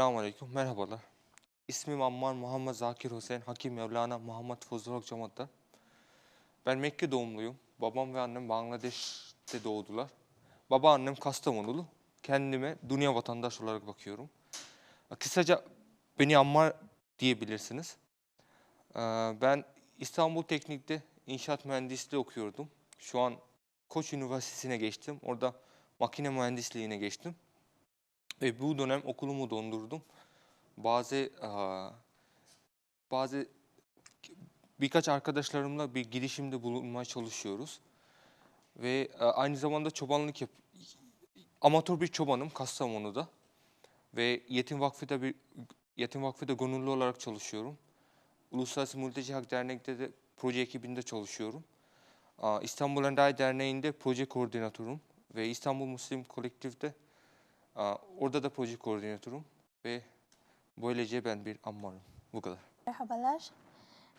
Selamünaleyküm, merhabalar. İsmim Ammar Muhammed Zakir Hüseyin Hakim Mevlana Muhammed Fuzul Cemaat'ta. Ben Mekke doğumluyum. Babam ve annem Bangladeş'te doğdular. Baba annem Kastamonulu. Kendime dünya vatandaş olarak bakıyorum. Kısaca beni Ammar diyebilirsiniz. Ee, Ben İstanbul Teknik'te inşaat mühendisliği okuyordum. Şu an Koç Üniversitesi'ne geçtim. Orada makine mühendisliğine geçtim. Ve bu dönem okulumu dondurdum. Bazı bazı birkaç arkadaşlarımla bir girişimde bulunmaya çalışıyoruz. Ve aynı zamanda çobanlık yap amatör bir çobanım Kastamonu'da. Ve Yetim Vakfı'da bir Yetim Vakfı'da gönüllü olarak çalışıyorum. Uluslararası Mülteci Hak Dernek'te de proje ekibinde çalışıyorum. İstanbul Endayi Derneği'nde proje koordinatörüm ve İstanbul Müslim Kolektif'te Orada da proje koordinatörüm ve böylece ben bir ammarım. Bu kadar. Merhabalar.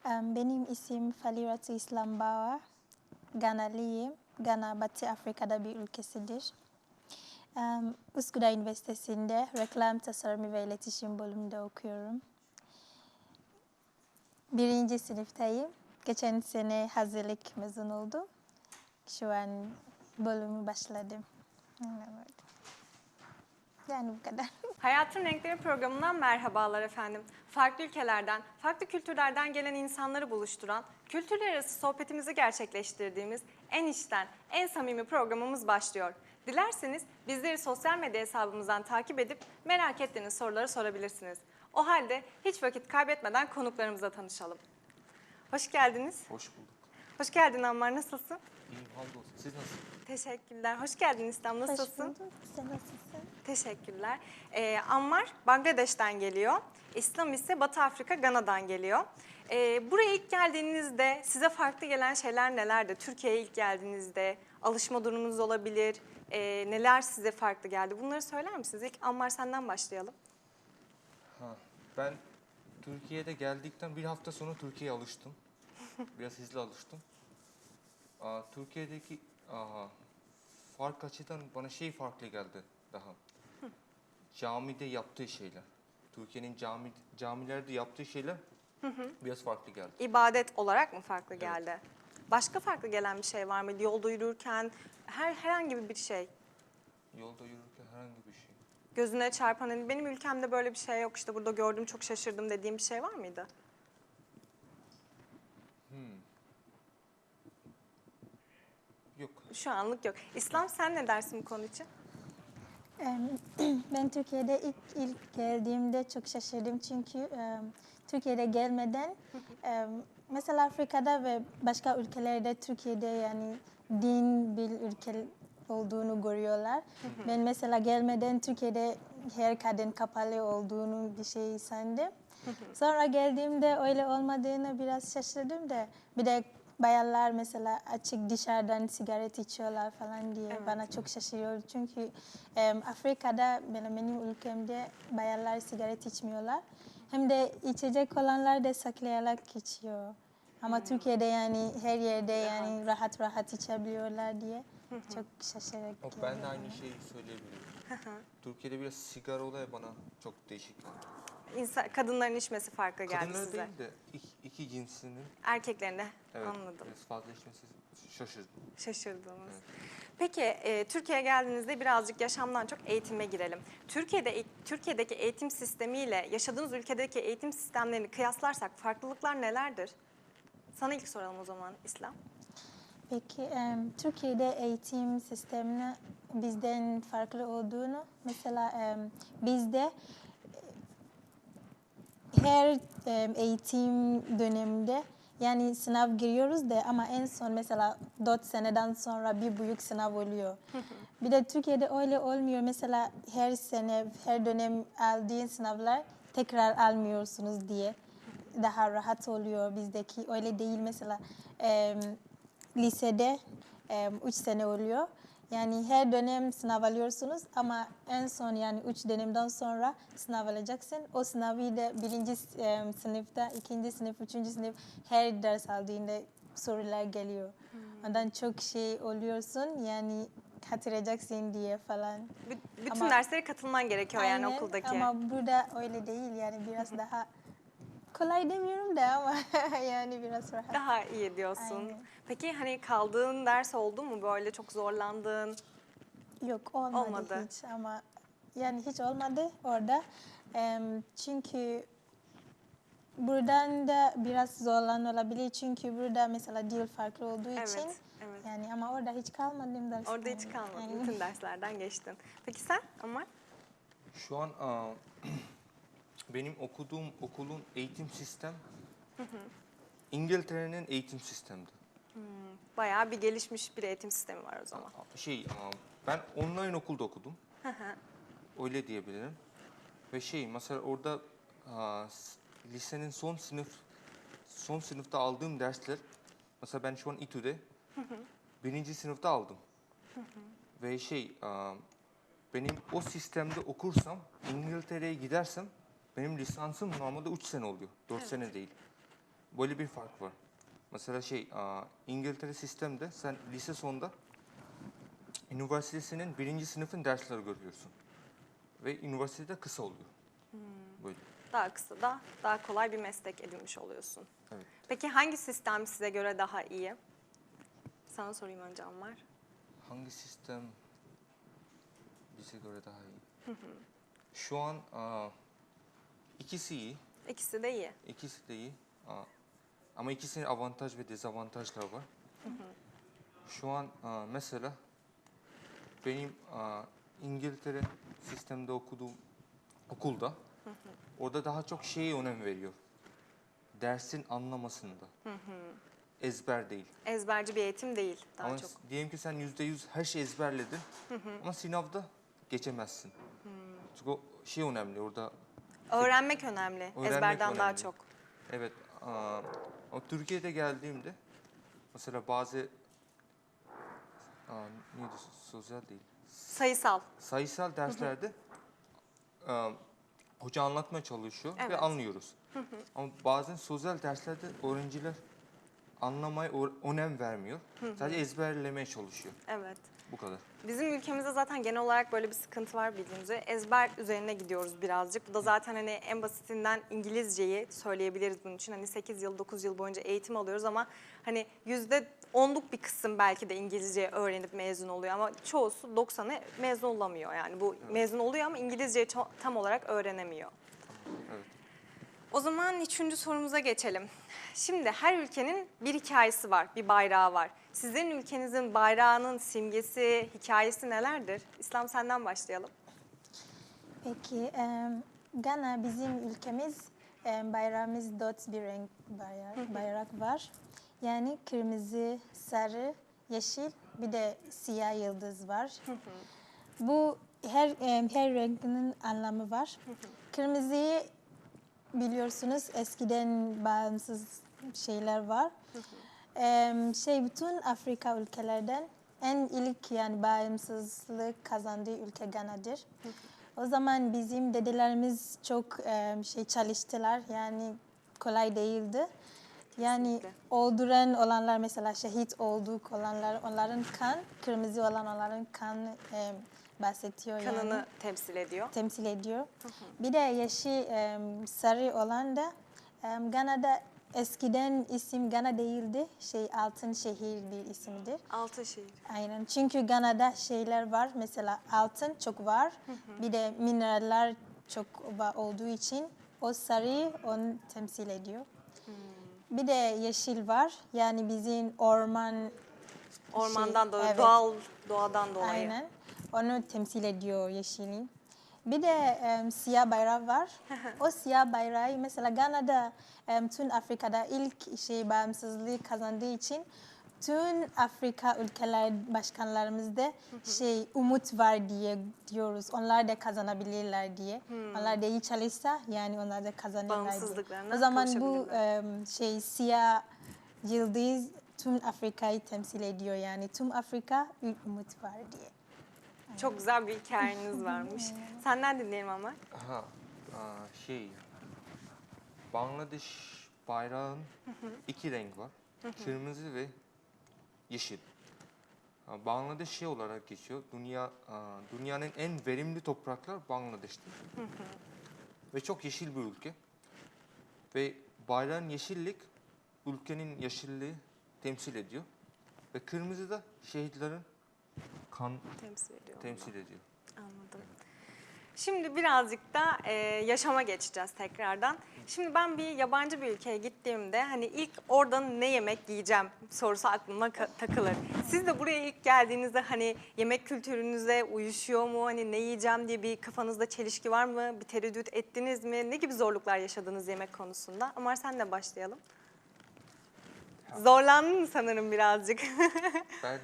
Benim isim Faliratu İslam Bawa. Ganalıyım. Gana Batı Afrika'da bir ülkesidir. Üsküdar Üniversitesi'nde reklam tasarımı ve iletişim bölümünde okuyorum. Birinci sınıftayım. Geçen sene hazırlık mezun oldum. Şu an bölümü başladım. Evet. Yani bu kadar. Hayatın Renkleri programından merhabalar efendim. Farklı ülkelerden, farklı kültürlerden gelen insanları buluşturan, kültürler arası sohbetimizi gerçekleştirdiğimiz en içten, en samimi programımız başlıyor. Dilerseniz bizleri sosyal medya hesabımızdan takip edip merak ettiğiniz soruları sorabilirsiniz. O halde hiç vakit kaybetmeden konuklarımızla tanışalım. Hoş geldiniz. Hoş bulduk. Hoş geldin Ammar, nasılsın? İyiyim hamdolsun. Siz nasılsınız? Teşekkürler. Hoş geldin İslam, Hoş nasılsın? bulduk. Sen nasılsın? Teşekkürler. Ee, Ammar Bangladeş'ten geliyor. İslam ise Batı Afrika, Gana'dan geliyor. Ee, buraya ilk geldiğinizde size farklı gelen şeyler nelerdi? Türkiye'ye ilk geldiğinizde alışma durumunuz olabilir. Ee, neler size farklı geldi? Bunları söyler misiniz? İlk Ammar senden başlayalım. Ha, ben Türkiye'de geldikten bir hafta sonra Türkiye'ye alıştım. Biraz hızlı alıştım. Aa, Türkiye'deki aa, fark açıdan bana şey farklı geldi daha. Camide yaptığı şeyler. Türkiye'nin cami, camilerde yaptığı şeyler biraz farklı geldi. İbadet olarak mı farklı geldi? Başka farklı gelen bir şey var mı? Yolda yürürken her herhangi bir şey. Yolda yürürken herhangi bir şey. Gözüne çarpan hani benim ülkemde böyle bir şey yok işte burada gördüm çok şaşırdım dediğim bir şey var mıydı? Yok. Şu anlık yok. İslam sen ne dersin bu konu için? Ben Türkiye'de ilk ilk geldiğimde çok şaşırdım çünkü Türkiye'de gelmeden mesela Afrika'da ve başka ülkelerde Türkiye'de yani din bir ülke olduğunu görüyorlar. Ben mesela gelmeden Türkiye'de her kadın kapalı olduğunu bir şey sandım. Sonra geldiğimde öyle olmadığını biraz şaşırdım da bir de bayanlar mesela açık dışarıdan sigaret içiyorlar falan diye Evet. bana çok şaşırıyor. Çünkü em, Afrika'da benim, benim ülkemde bayanlar sigaret içmiyorlar. Hem de içecek olanlar da saklayarak içiyor. Ama Türkiye'de yani her yerde yani rahat rahat içebiliyorlar diye çok şaşırarak Yok, ben de aynı şeyi söyleyebilirim. Türkiye'de biraz sigara olayı bana çok değişik. İnsan, kadınların içmesi farklı geldi Kadınlar size. değil de iki, iki cinsinin Erkeklerin de evet, anladım. biraz fazla içmesi şaşırdım. Şaşırdınız. Peki e, Türkiye'ye geldiğinizde birazcık yaşamdan çok eğitime girelim. Türkiye'de Türkiye'deki eğitim sistemiyle yaşadığınız ülkedeki eğitim sistemlerini kıyaslarsak farklılıklar nelerdir? Sana ilk soralım o zaman İslam. Peki em, Türkiye'de eğitim sistemini bizden farklı olduğunu mesela em, bizde e, her em, eğitim döneminde yani sınav giriyoruz da ama en son mesela 4 seneden sonra bir büyük sınav oluyor. bir de Türkiye'de öyle olmuyor. Mesela her sene, her dönem aldığın sınavlar tekrar almıyorsunuz diye daha rahat oluyor bizdeki. Öyle değil mesela em, lisede 3 sene oluyor. Yani her dönem sınav alıyorsunuz ama en son yani 3 dönemden sonra sınav alacaksın. O sınavı da birinci em, sınıfta, ikinci sınıf, üçüncü sınıf her ders aldığında sorular geliyor. Ondan çok şey oluyorsun yani hatırlayacaksın diye falan. B- bütün Ama- derslere katılman gerekiyor yani Aynen, okuldaki. Ama burada öyle değil yani biraz daha kolay demiyorum da ama yani biraz rahat. Daha iyi diyorsun. Aynen. Peki hani kaldığın ders oldu mu böyle çok zorlandığın? Yok olmadı, Olmadı. hiç ama yani hiç olmadı orada. Çünkü buradan da biraz zorlan olabilir çünkü burada mesela dil farklı olduğu Evet, için. evet. Yani ama orada hiç kalmadım dersten. Orada hiç kalmadın. Yani. Bütün derslerden geçtin. Peki sen Ömer? Şu an aa, benim okuduğum okulun eğitim sistem İngiltere'nin eğitim sistemidir. Bayağı bir gelişmiş bir eğitim sistemi var o zaman. Şey, ben online okulda okudum. Öyle diyebilirim. Ve şey, mesela orada aa, s- lisenin son sınıf son sınıfta aldığım dersler, mesela ben şu an İTÜ'de birinci sınıfta aldım. Ve şey, aa, benim o sistemde okursam, İngiltere'ye gidersem, benim lisansım normalde 3 sene oluyor, 4 sene değil. Böyle bir fark var. Mesela şey, İngiltere sistemde sen lise sonunda üniversitesinin birinci sınıfın dersleri görüyorsun. Ve üniversitede kısa oluyor. Böyle. Daha kısa da daha kolay bir meslek edinmiş oluyorsun. Evet. Peki hangi sistem size göre daha iyi? Sana sorayım önce Ömer. Hangi sistem bize göre daha iyi? Şu an aa, ikisi iyi, İkisi de iyi. ikisi de iyi. Aa, ama ikisinin avantaj ve dezavantajları var. Şu an aa, mesela benim aa, İngiltere sistemde okuduğum okulda orada daha çok şeye önem veriyor. Dersin anlamasında. Ezber değil. Ezberci bir eğitim değil daha ama çok. diyelim ki sen yüzde yüz her şeyi ezberledin ama sınavda geçemezsin. Çünkü o şey önemli orada. Öğrenmek önemli. Öğrenmek Ezberden daha önemli. çok. Evet. aa, o Türkiye'de geldiğimde mesela bazı aa, neydi sosyal değil. Sayısal. Sayısal derslerde aa, hoca anlatmaya çalışıyor ve Evet. anlıyoruz. Ama bazen sosyal derslerde öğrenciler anlamaya önem vermiyor. Sadece ezberlemeye çalışıyor. Evet. Bu kadar. Bizim ülkemizde zaten genel olarak böyle bir sıkıntı var bildiğiniz üzere. Ezber üzerine gidiyoruz birazcık. Bu da zaten hani en basitinden İngilizceyi söyleyebiliriz bunun için. Hani 8 yıl, 9 yıl boyunca eğitim alıyoruz ama hani yüzde onluk bir kısım belki de İngilizce öğrenip mezun oluyor ama çoğusu 90'ı mezun olamıyor. Yani bu mezun oluyor ama İngilizceyi tam olarak öğrenemiyor. Evet. O zaman üçüncü sorumuza geçelim. Şimdi her ülkenin bir hikayesi var, bir bayrağı var. Sizin ülkenizin bayrağının simgesi, hikayesi nelerdir? İslam senden başlayalım. Peki em, Gana bizim ülkemiz em, bayrağımız dört bir renk bayrak, bayrak var. Yani kırmızı, sarı, yeşil bir de siyah yıldız var. Bu her em, her renkinin anlamı var. Kırmızıyı biliyorsunuz eskiden bağımsız şeyler var. Em, şey bütün Afrika ülkelerden en ilk yani bağımsızlık kazandığı ülke Gana'dır. O zaman bizim dedelerimiz çok em, şey çalıştılar yani kolay değildi. Yani Kesinlikle. öldüren olanlar mesela şehit olduk olanlar onların kan kırmızı olan onların kan em, bahsediyor yani Kanını temsil ediyor. temsil ediyor. Bir de yeşil em, sarı olan da em, Gana'da eskiden isim Gana değildi. Şey altın şehir bir isimdir. Altınşehir. Aynen. Çünkü Gana'da şeyler var. Mesela altın çok var. Bir de mineraller çok olduğu için o sarı onu temsil ediyor. Bir de yeşil var. Yani bizim orman Ormandan Şey, dolayı, evet. doğal doğadan dolayı. Aynen. Onu temsil ediyor yeşilin. Bir de em, siyah bayrağı var. o siyah bayrağı mesela Gana'da em, tüm Afrika'da ilk şey bağımsızlığı kazandığı için tüm Afrika ülkeler başkanlarımızda şey umut var diye diyoruz. Onlar da kazanabilirler diye. Onlar da iyi çalışsa yani onlar da kazanırlar diye. O zaman bu em, şey siyah yıldız tüm Afrika'yı temsil ediyor yani tüm Afrika umut var diye. Çok güzel bir hikayeniz varmış. Senden dinleyelim ama. Aha, aa, şey, Bangladeş bayrağın iki renk var. Kırmızı ve yeşil. Ha, Bangladeş şey olarak geçiyor. Dünya aa, dünyanın en verimli topraklar Bangladeş'tir. Ve çok yeşil bir ülke. Ve bayrağın yeşillik ülkenin yeşilliği temsil ediyor. Ve kırmızı da şehitlerin kan Temsil ediyor. temsil ediyor. Anladım. Şimdi birazcık da e, yaşama geçeceğiz tekrardan. Şimdi ben bir yabancı bir ülkeye gittiğimde hani ilk oradan ne yemek yiyeceğim sorusu aklıma takılır. Siz de buraya ilk geldiğinizde hani yemek kültürünüze uyuşuyor mu? Hani ne yiyeceğim diye bir kafanızda çelişki var mı? Bir tereddüt ettiniz mi? Ne gibi zorluklar yaşadınız yemek konusunda? Amar senle başlayalım. Zorlandın mı sanırım birazcık? Ben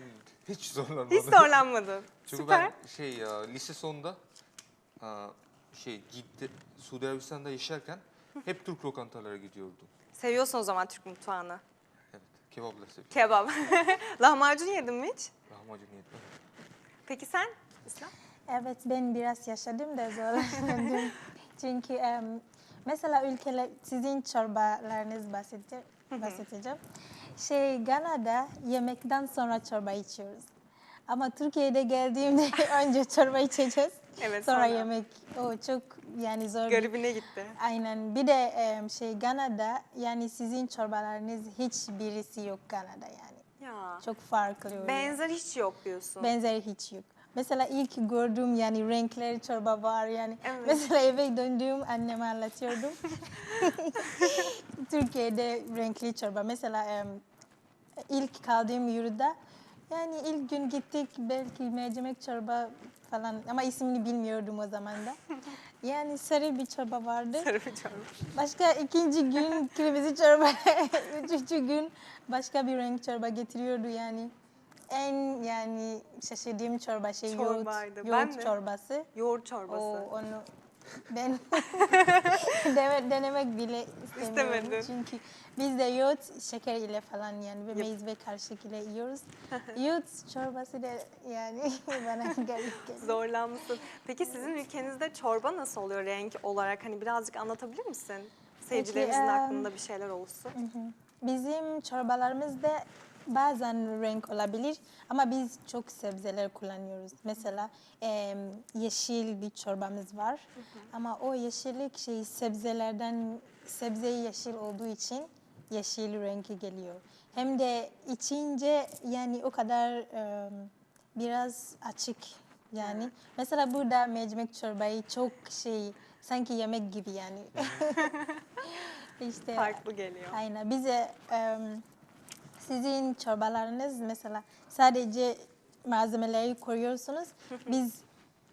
hiç zorlanmadım. Hiç zorlanmadın. Çünkü Süper. ben şey ya, lise sonunda aa, şey gitti Suudi Arabistan'da yaşarken hep Türk lokantalara gidiyordum. Seviyorsun o zaman Türk mutfağını. Evet, kebapla seviyorum. Kebap. Lahmacun yedin mi hiç? Lahmacun yedim. Peki sen? İslam? Evet ben biraz yaşadım da zorlandım. Çünkü em, mesela ülkeler sizin çorbalarınız bahsede, bahsedeceğim. Şey Gana'da yemekten sonra çorba içiyoruz. Ama Türkiye'de geldiğimde önce çorba içeceğiz. Evet, sonra, sonra. yemek. O çok yani zor. Garibine gitti. Aynen. Bir de şey Gana'da yani sizin çorbalarınız hiçbirisi yok Gana'da yani. Ya. Çok farklı. oluyor. Benzer hiç yok diyorsun. Benzeri hiç yok. Mesela ilk gördüğüm yani renkleri çorba var yani. Evet. Mesela eve döndüğüm anneme anlatıyordum. Türkiye'de renkli çorba. Mesela ilk kaldığım yurda yani ilk gün gittik belki mercimek çorba falan ama ismini bilmiyordum o zaman da. Yani sarı bir çorba vardı. Sarı bir çorba. Başka ikinci gün kırmızı çorba, üçüncü gün başka bir renk çorba getiriyordu yani. En yani şaşırdığım çorba şey yoğurt, Çorbaydı. Ben yoğurt de. çorbası. Yoğurt çorbası. O onu ben deme- denemek bile istemiyorum. İstemedin. Çünkü biz de yoğurt şeker ile falan yani ve meyve karışık ile yiyoruz. yoğurt çorbası da yani bana garip geliyor. Zorlanmışsın. Peki sizin ülkenizde çorba nasıl oluyor renk olarak? Hani birazcık anlatabilir misin? Seyircilerimizin em, aklında bir şeyler olsun. Bizim çorbalarımızda bazen renk olabilir ama biz çok sebzeler kullanıyoruz. Mesela em, yeşil bir çorbamız var ama o yeşillik şey sebzelerden sebze yeşil olduğu için yeşil rengi geliyor. Hem de içince yani o kadar em, biraz açık yani. Mesela burada mercimek çorbayı çok şey sanki yemek gibi yani. işte Farklı geliyor. Aynen. Bize em, sizin çorbalarınız mesela sadece malzemeleri koyuyorsunuz. Biz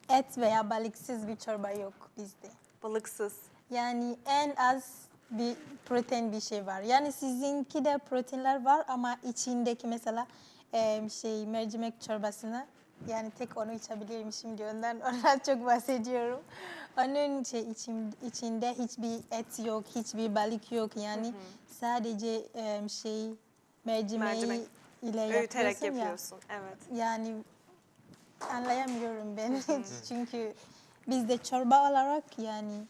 et veya balıksız bir çorba yok bizde. Balıksız. Yani en az bir protein bir şey var. Yani sizinki de proteinler var ama içindeki mesela em, şey mercimek çorbasını yani tek onu içebilirim şimdi ondan ondan çok bahsediyorum. Onun şey için, içinde hiçbir et yok, hiçbir balık yok yani sadece em, şey mercimeği Mercimek. ile Öğüterek yapıyorsun ya. yapıyorsun. Evet. Yani anlayamıyorum ben çünkü bizde çorba olarak yani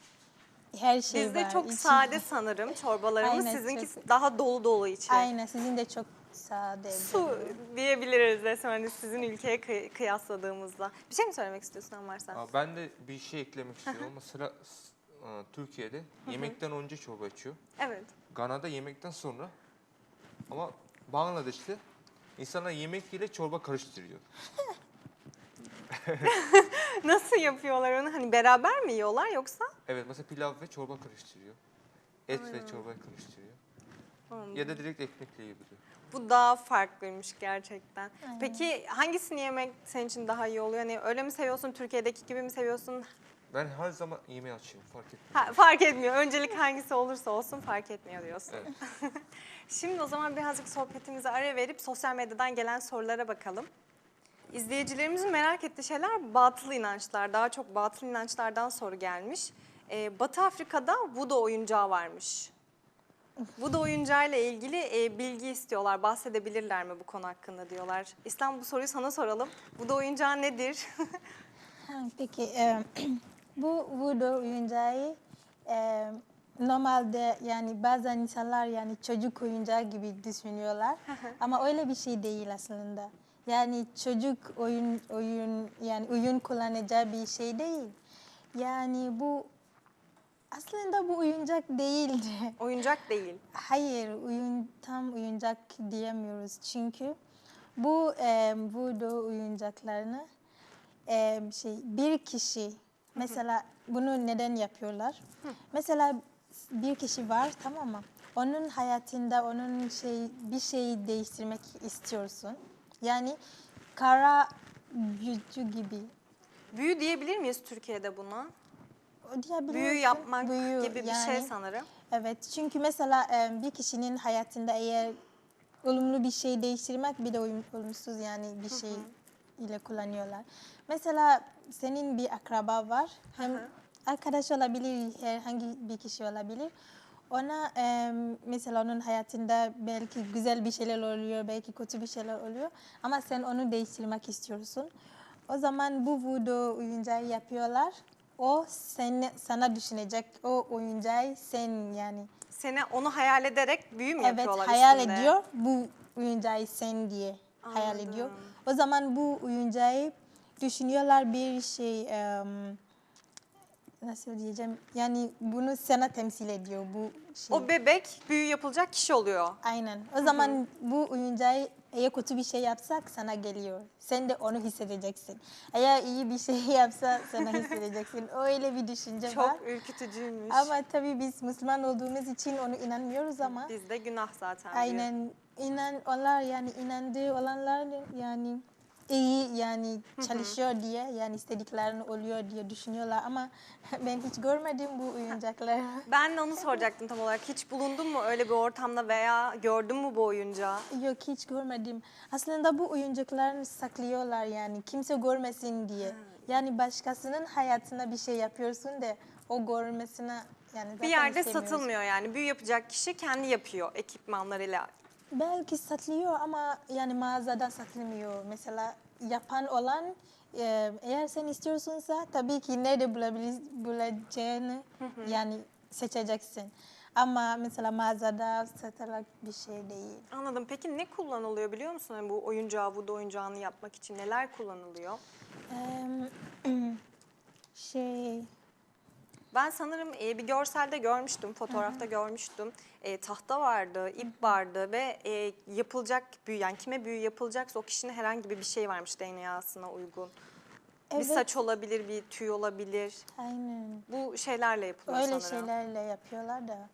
her şey Bizde var. çok İçin- sade sanırım çorbalarımız. Aynen, Sizinki çok- daha dolu dolu içi. Aynen sizin de çok sade. Su diyebiliriz resmen hani sizin ülkeye kıy- kıyasladığımızda. Bir şey mi söylemek istiyorsun Anvar sen? Aa, ben de bir şey eklemek istiyorum. Mesela aa, Türkiye'de yemekten önce çorba içiyor. Evet. Gana'da yemekten sonra ama Bangladeş'te insanlar yemek ile çorba karıştırıyor. Nasıl yapıyorlar onu? Hani beraber mi yiyorlar yoksa? Evet mesela pilav ve çorba karıştırıyor. Et ve çorba karıştırıyor. Hmm. Ya da direkt ekmekle yiyebiliyor. Bu daha farklıymış gerçekten. Aynen. Peki hangisini yemek senin için daha iyi oluyor? Hani öyle mi seviyorsun, Türkiye'deki gibi mi seviyorsun? Ben her zaman yemeği açıyorum fark etmiyor. Ha, fark etmiyor. Öncelik hangisi olursa olsun fark etmiyor diyorsun. Evet. Şimdi o zaman birazcık sohbetimize ara verip sosyal medyadan gelen sorulara bakalım. İzleyicilerimizin merak ettiği şeyler batıl inançlar. Daha çok batıl inançlardan soru gelmiş. Ee, Batı Afrika'da Voodoo oyuncağı varmış. Voodoo oyuncağıyla ilgili e, bilgi istiyorlar. Bahsedebilirler mi bu konu hakkında diyorlar. İslam bu soruyu sana soralım. Voodoo oyuncağı nedir? Ha, Peki e, bu voodoo oyuncağı e, normalde yani bazen insanlar yani çocuk oyuncağı gibi düşünüyorlar ama öyle bir şey değil aslında. Yani çocuk oyun oyun yani oyun kullanacağı bir şey değil. Yani bu aslında bu oyuncak değildi. Oyuncak değil. Hayır, oyun tam oyuncak diyemiyoruz çünkü bu e, voodoo oyuncaklarını e, şey bir kişi mesela bunu neden yapıyorlar? Mesela bir kişi var tamam mı? Onun hayatında onun şey bir şeyi değiştirmek istiyorsun. Yani kara büyücü gibi. Büyü diyebilir miyiz Türkiye'de buna? Büyü yapmak Büyü, gibi bir şey yani. sanırım. Evet çünkü mesela e, bir kişinin hayatında eğer olumlu bir şey değiştirmek bir de uyum- olumsuz yani bir şey ile kullanıyorlar. Mesela senin bir akraba var. Hem arkadaş olabilir, herhangi bir kişi olabilir. Ona e, mesela onun hayatında belki güzel bir şeyler oluyor, belki kötü bir şeyler oluyor. Ama sen onu değiştirmek istiyorsun. O zaman bu voodoo oyuncağı yapıyorlar. O sen, sana düşünecek. O oyuncağı sen yani. Seni onu hayal ederek büyü mü Evet yapıyorlar hayal üstünde? ediyor. Bu oyuncağı sen diye hayal ediyor. O zaman bu oyuncağı düşünüyorlar bir şey em, nasıl diyeceğim yani bunu sana temsil ediyor bu şey. O bebek büyü yapılacak kişi oluyor. Aynen. O zaman bu oyuncağı eğer kötü bir şey yapsak sana geliyor. Sen de onu hissedeceksin. Eğer iyi bir şey yapsa sana hissedeceksin. Öyle bir düşünce var. Çok ürkütücüymüş. Ama tabii biz Müslüman olduğumuz için onu inanmıyoruz ama. Bizde günah zaten. Aynen inan onlar yani inandığı olanlar yani iyi yani çalışıyor diye yani istediklerini oluyor diye düşünüyorlar ama ben hiç görmedim bu oyuncakları. Ben de onu soracaktım tam olarak. Hiç bulundun mu öyle bir ortamda veya gördün mü bu oyuncağı? Yok hiç görmedim. Aslında bu oyuncaklarını saklıyorlar yani kimse görmesin diye. Yani başkasının hayatına bir şey yapıyorsun da o görmesine yani zaten Bir yerde istemiyoruz. satılmıyor yani. Büyü yapacak kişi kendi yapıyor ekipmanlarıyla. Belki satılıyor ama yani mağazada satılmıyor. Mesela yapan olan e, eğer sen istiyorsunsa tabii ki nerede bulacağını yani seçeceksin. Ama mesela mağazada satılacak bir şey değil. Anladım. Peki ne kullanılıyor biliyor musun? Yani bu oyuncağı, bu oyuncağını yapmak için neler kullanılıyor? Em, şey Ben sanırım e, bir görselde görmüştüm, fotoğrafta görmüştüm. E, tahta vardı, ip vardı ve e, yapılacak büyü, yani kime büyü yapılacaksa o kişinin herhangi bir şey varmış DNA'sına uygun. Bir Evet. saç olabilir, bir tüy olabilir. aynen. Bu şeylerle yapılıyor Öyle sanırım. şeylerle yapıyorlar da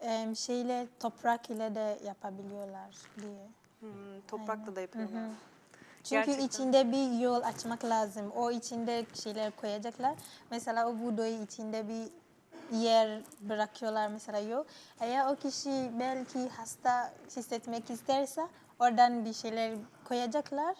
em, şeyle toprak ile de yapabiliyorlar diye. Hmm, toprakla da yapıyorlar. Çünkü Gerçekten. içinde bir yol açmak lazım. O içinde şeyler koyacaklar. Mesela o buğdayı içinde bir yer bırakıyorlar mesela yol. Eğer o kişi belki hasta hissetmek isterse oradan bir şeyler koyacaklar.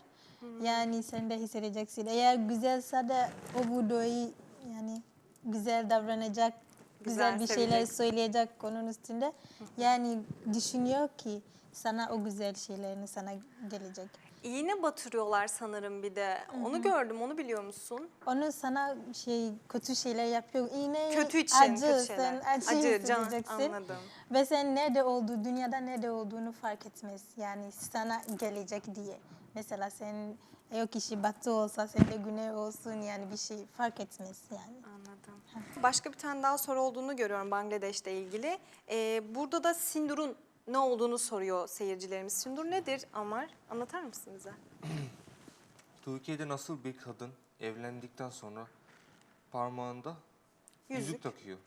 Yani sen de hissedeceksin. Eğer güzelse de o buğdayı yani güzel davranacak, güzel, Güzel bir şeyler sevecek. söyleyecek onun üstünde. Yani düşünüyor ki sana o güzel şeylerini sana gelecek. İğne batırıyorlar sanırım bir de. Onu gördüm, onu biliyor musun? Onu sana şey kötü şeyler yapıyor. İğne Kötü için, acı, kötü sen acı, Acı, can, hissedeceksin. anladım. Ve sen nerede olduğu, dünyada nerede olduğunu fark etmez. Yani sana gelecek diye. Mesela sen e, o kişi batı olsa, sen de güney olsun yani bir şey fark etmez yani. Anladım. Başka bir tane daha soru olduğunu görüyorum Bangladeş'le ilgili. Ee, burada da sindurun ne olduğunu soruyor seyircilerimiz. Sindur nedir Amar? Anlatar mısın bize? Türkiye'de nasıl bir kadın evlendikten sonra parmağında yüzük, Yüzük. takıyor.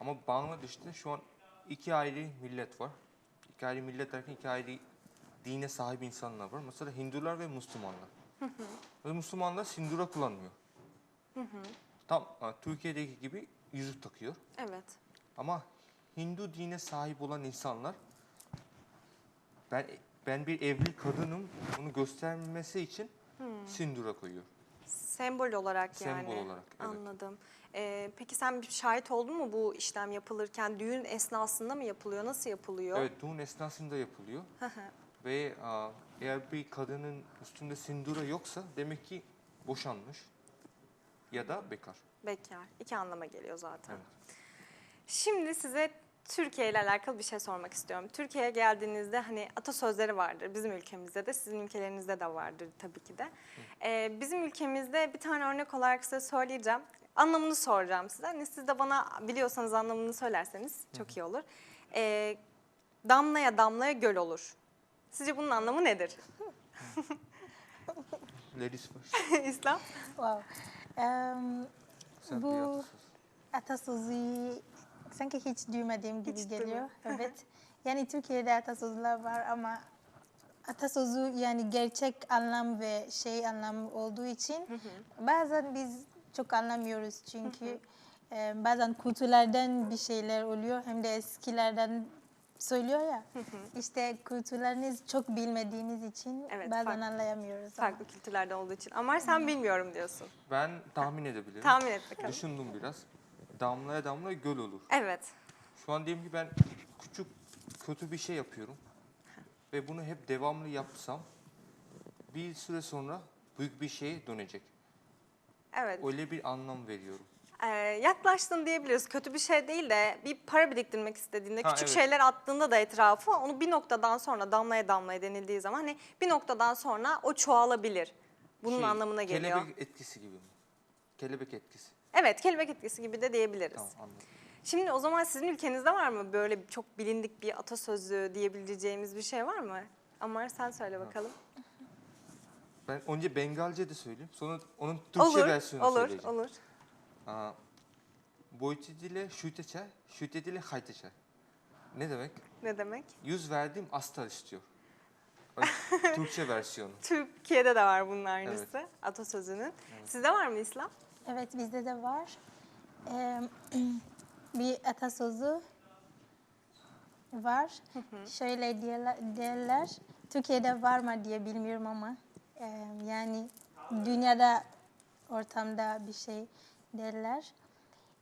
Ama Bangladeş'te şu an iki ayrı millet var. İki ayrı millet derken iki ayrı dine sahip insanlar var. Mesela Hindular ve Müslümanlar. ve Müslümanlar sindura kullanmıyor. Tam ha, Türkiye'deki gibi yüzük takıyor. Evet. Ama Hindu dine sahip olan insanlar ben ben bir evli kadınım bunu göstermesi için sindura koyuyor. Sembol olarak Sembol yani. olarak, evet. Anladım. Ee, peki sen bir şahit oldun mu bu işlem yapılırken? Düğün esnasında mı yapılıyor? Nasıl yapılıyor? Evet düğün esnasında yapılıyor ve aa, eğer bir kadının üstünde sindura yoksa demek ki boşanmış ya da bekar. Bekar. İki anlama geliyor zaten. Evet. Şimdi size Türkiye ile alakalı bir şey sormak istiyorum. Türkiye'ye geldiğinizde hani atasözleri vardır. Bizim ülkemizde de sizin ülkelerinizde de vardır tabii ki de. Ee, bizim ülkemizde bir tane örnek olarak size söyleyeceğim. Anlamını soracağım size. Hani siz de bana biliyorsanız anlamını söylerseniz çok iyi olur. Ee, damlaya damlaya göl olur. Sizce bunun anlamı nedir? Ladies first. İslam? Wow. Sen Bu- atasözü. Sanki hiç duymadığım gibi Hiç geliyor. Evet. Yani Türkiye'de atasözler var ama atasözü yani gerçek anlam ve şey anlam olduğu için bazen biz çok anlamıyoruz çünkü e, bazen kültürlerden bir şeyler oluyor hem de eskilerden söylüyor ya. İşte kültürleriniz çok bilmediğimiz için Evet, bazen farklı- anlayamıyoruz. ama. Farklı kültürlerden olduğu için. Ama sen bilmiyorum diyorsun. Ben tahmin edebilirim. Tahmin et bakalım. Düşündüm biraz. Damlaya damlaya göl olur. Evet. Şu an diyelim ki ben küçük kötü bir şey yapıyorum. Ve bunu hep devamlı yapsam bir süre sonra büyük bir şeye dönecek. Evet. Öyle bir anlam veriyorum. Ee, yaklaştın diyebiliriz. Kötü bir şey değil de bir para biriktirmek istediğinde, Ha, küçük evet. şeyler attığında da etrafa onu bir noktadan sonra damlaya damlaya denildiği zaman hani bir noktadan sonra o çoğalabilir. Bunun Şey, anlamına geliyor. Kelebek etkisi gibi mi? Kelebek etkisi. Evet, kelebek etkisi gibi de diyebiliriz. Tamam anladım. Şimdi o zaman sizin ülkenizde var mı böyle çok bilindik bir atasözü diyebileceğimiz bir şey var mı? Amar sen söyle bakalım. Ben önce Bengalce de söyleyeyim. Sonra onun Türkçe olur, versiyonu olur, söyleyeceğim. olur. Aa, boyutu dile şute çay, şute dile hayte çay. Ne demek? Ne demek? Yüz verdiğim astar istiyor. Türkçe versiyonu. Türkiye'de de var bunun aynısı atasözünün. Sizde var mı İslam? Evet bizde de var. Ee, bir atasözü var. Şöyle diyorlar, derler. Türkiye'de var mı diye bilmiyorum ama e, yani dünyada ortamda bir şey derler.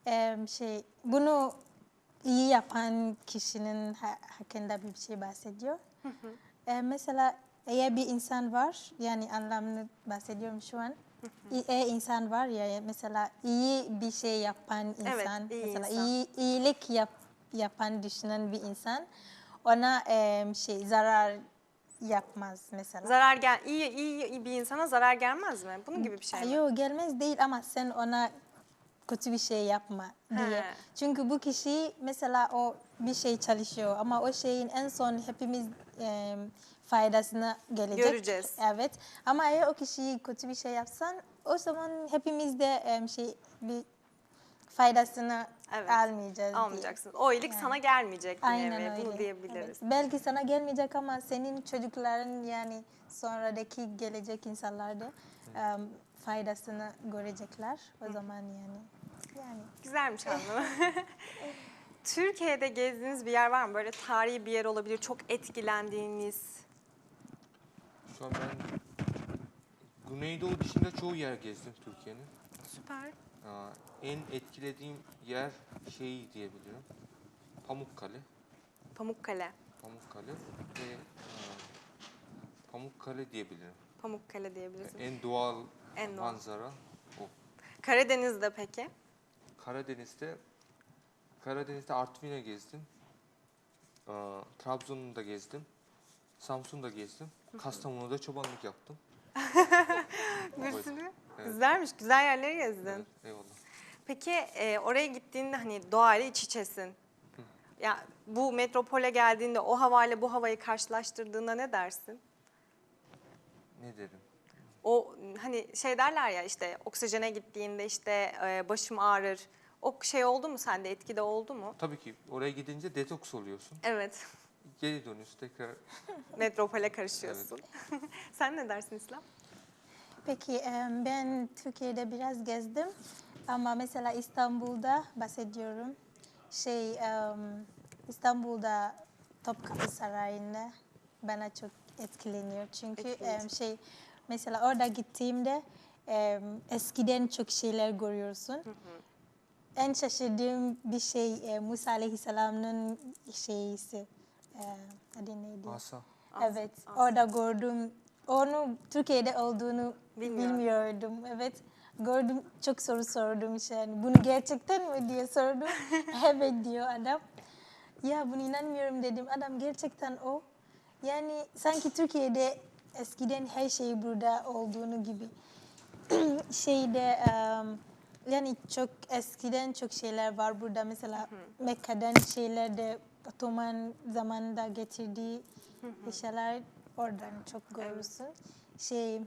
Ee, şey bunu iyi yapan kişinin ha- hakkında bir şey bahsediyor. Ee, mesela eğer bir insan var, yani anlamını bahsediyorum şu an. Eğer insan var ya mesela iyi bir şey yapan insan, Evet, iyi mesela insan. iyi iyilik yap, yapan düşünen bir insan ona em, şey zarar yapmaz mesela. Zarar gel iyi, iyi iyi bir insana zarar gelmez mi? Bunun gibi bir şey mi? Yok gelmez değil ama sen ona kötü bir şey yapma diye. He. Çünkü bu kişi mesela o bir şey çalışıyor ama o şeyin en son hepimiz e, faydasına gelecek. Göreceğiz. Evet. Ama eğer o kişiyi kötü bir şey yapsan o zaman hepimiz de şey bir faydasını Evet. almayacağız. diye. Almayacaksınız. O iyilik sana gelmeyecek bir Aynen nevi. öyle. Bunu diyebiliriz. Evet. Belki sana gelmeyecek ama senin çocukların yani sonradaki gelecek insanlar da em, faydasını görecekler o zaman yani. Yani Güzelmiş anlamı. Türkiye'de gezdiğiniz bir yer var mı? Böyle tarihi bir yer olabilir, çok etkilendiğiniz. Şu an ben Güneydoğu dışında çoğu yer gezdim Türkiye'nin. Süper. Aa, en etkilediğim yer şey diyebilirim. Pamukkale. Pamukkale. Pamukkale ve aa, Pamukkale diyebilirim. Pamukkale diyebiliriz. En doğal En doğal. manzara o. Karadeniz'de peki? Karadeniz'de Karadeniz'de Artvin'e gezdim. Aa, Trabzon'u da gezdim. Samsun'da gezdim. Kastamonu'da çobanlık yaptım. Bir Evet. sürü. Evet. Güzelmiş, güzel yerleri gezdin. Evet, eyvallah. Peki e, oraya gittiğinde hani doğayla iç içesin. Ya bu metropole geldiğinde o havayla bu havayı karşılaştırdığında ne dersin? Ne dedim? O hani şey derler ya işte oksijene gittiğinde işte e, başım ağrır. O şey oldu mu sende etkide oldu mu? Tabii ki oraya gidince detoks oluyorsun. Evet. Geri dönüyorsun tekrar. Metropole karışıyorsun. Sen ne dersin İslam? Peki ben Türkiye'de biraz gezdim ama mesela İstanbul'da bahsediyorum. Şey İstanbul'da Topkapı Sarayı'nda bana çok etkileniyor. Çünkü Etkileyici. şey mesela orada gittiğimde eskiden çok şeyler görüyorsun. En şaşırdığım bir şey e, Musa Aleyhisselam'ın şeyisi. E, adı neydi? Asa. Evet, orada gördüm. Onu Türkiye'de olduğunu Bilmiyorum. bilmiyordum. Evet, gördüm. Çok soru sordum işte. Yani bunu gerçekten mi diye sordum. evet diyor adam. Ya bunu inanmıyorum dedim. Adam gerçekten o. Yani sanki Türkiye'de eskiden her şey burada olduğunu gibi. Şeyde em, yani çok eskiden çok şeyler var burada. Mesela Mekke'den şeyler de Ottoman zamanında getirdiği eşyalar oradan çok görürsün. Şey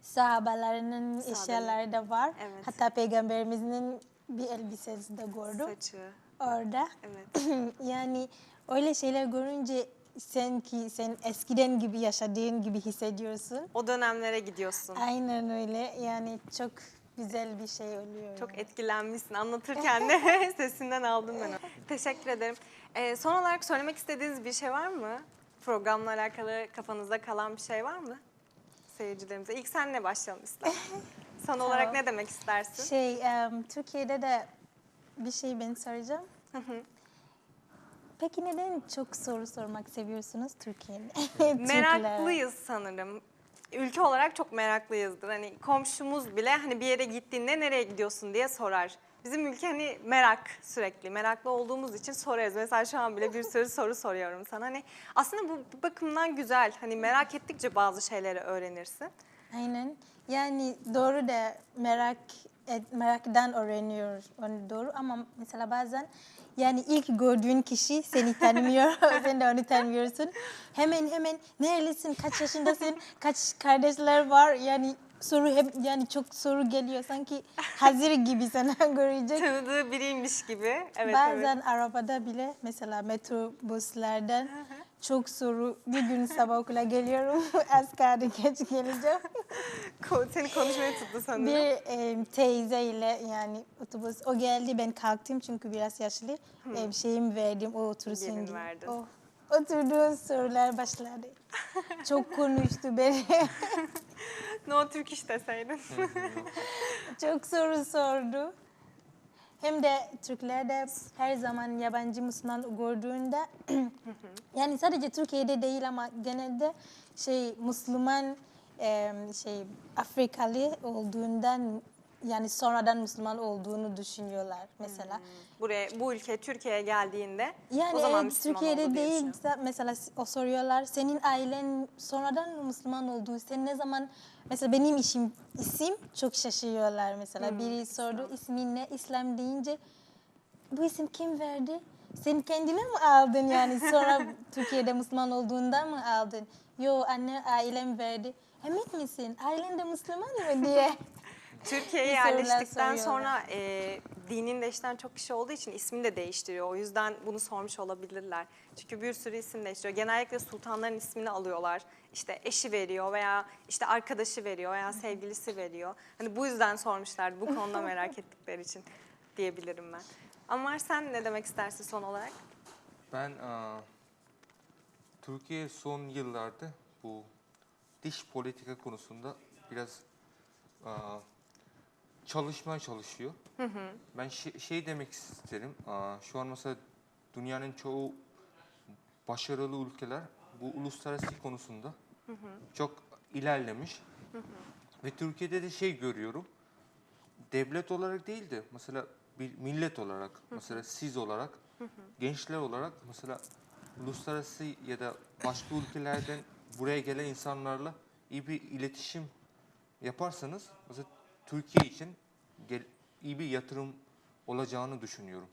sahabalarının Sahabeler. eşyaları da var. Evet. Hatta peygamberimizin bir elbisesi de gördüm Saçı. orada. Evet. yani öyle şeyler görünce sen ki sen eskiden gibi yaşadığın gibi hissediyorsun. O dönemlere gidiyorsun. Aynen öyle. Yani çok güzel bir şey oluyor. Çok etkilenmişsin anlatırken de sesinden aldım ben onu. Teşekkür ederim. Ee, son olarak söylemek istediğiniz bir şey var mı? Programla alakalı kafanızda kalan bir şey var mı? Seyircilerimize. İlk senle başlayalım istersen. Son olarak ne demek istersin? Şey, em, Türkiye'de de bir şey ben soracağım. Peki neden çok soru sormak seviyorsunuz Türkiye'de? Meraklıyız sanırım. Ülke olarak çok meraklıyızdır. Hani komşumuz bile hani bir yere gittiğinde nereye gidiyorsun diye sorar. Bizim ülke hani merak sürekli. Meraklı olduğumuz için sorarız. Mesela şu an bile bir sürü soru soruyorum sana. Hani aslında bu, bu bakımdan güzel. Hani merak ettikçe bazı şeyleri öğrenirsin. Aynen. Yani doğru da merak et, meraktan öğreniyor onu doğru ama mesela bazen yani ilk gördüğün kişi seni tanımıyor, sen de onu tanımıyorsun. Hemen hemen nerelisin, kaç yaşındasın, kaç kardeşler var yani soru hep yani çok soru geliyor sanki hazır gibi sana görecek. Tanıdığı biriymiş gibi. Evet, Bazen evet. arabada bile mesela metrobüslerden çok soru bir gün sabah okula geliyorum kaldı geç geleceğim. Seni konuşmaya tuttu sanırım. Bir e, teyze ile yani otobüs o geldi ben kalktım çünkü biraz yaşlı. E, bir şeyimi verdim o otursun Gelin diye. verdin. O, oturduğu sorular başladı. Çok konuştu beni. No Türk iş deseydin. Çok soru sordu. Hem de Türkler de her zaman yabancı Müslüman gördüğünde yani sadece Türkiye'de değil ama genelde şey Müslüman e, şey Afrikalı olduğundan yani sonradan Müslüman olduğunu düşünüyorlar mesela. Buraya bu ülke Türkiye'ye geldiğinde Yani o zaman evet, Müslüman Türkiye'de oldu diye değil mesela o soruyorlar senin ailen sonradan Müslüman oldu sen ne zaman mesela benim işim isim çok şaşırıyorlar mesela. Hmm, biri sordu ismin ne? İslam deyince bu isim kim verdi? Sen kendine mi aldın yani? Sonra Türkiye'de Müslüman olduğundan mı aldın? Yo anne ailem verdi. Emin misin? Ailen de Müslüman mı? diye Türkiye'ye Bir yerleştikten soruyorlar. sonra e, dinin değiştiren çok kişi olduğu için ismini de değiştiriyor. O yüzden bunu sormuş olabilirler. Çünkü bir sürü isim değiştiriyor. Genellikle sultanların ismini alıyorlar. İşte eşi veriyor veya işte arkadaşı veriyor veya sevgilisi veriyor. Hani bu yüzden sormuşlar bu konuda merak ettikleri için diyebilirim ben. Ama sen ne demek istersin son olarak? Ben eee, Türkiye son yıllarda bu dış politika konusunda biraz eee, çalışmaya çalışıyor. Ben şey, şey demek isterim. eee, şu an mesela dünyanın çoğu başarılı ülkeler bu uluslararası konusunda çok ilerlemiş. Ve Türkiye'de de şey görüyorum. Devlet olarak değil de mesela bir millet olarak, mesela siz olarak, gençler olarak mesela uluslararası ya da başka ülkelerden buraya gelen insanlarla iyi bir iletişim yaparsanız mesela Türkiye için iyi bir yatırım olacağını düşünüyorum.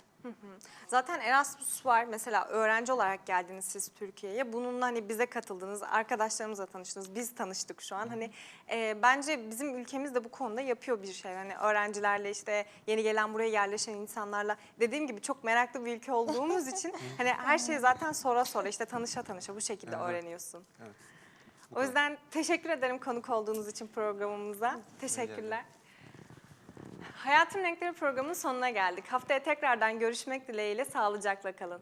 Zaten Erasmus var. Mesela öğrenci olarak geldiniz siz Türkiye'ye. Bununla hani bize katıldınız, arkadaşlarımızla tanıştınız. Biz tanıştık şu an. Hani e, bence bizim ülkemiz de bu konuda yapıyor bir şey. Hani öğrencilerle işte yeni gelen buraya yerleşen insanlarla dediğim gibi çok meraklı bir ülke olduğumuz için hani her şeyi zaten sonra sonra işte tanışa tanışa bu şekilde Evet. öğreniyorsun. Evet. O yüzden teşekkür ederim konuk olduğunuz için programımıza. Teşekkürler. Hayatın Renkleri programının sonuna geldik. Haftaya tekrardan görüşmek dileğiyle sağlıcakla kalın.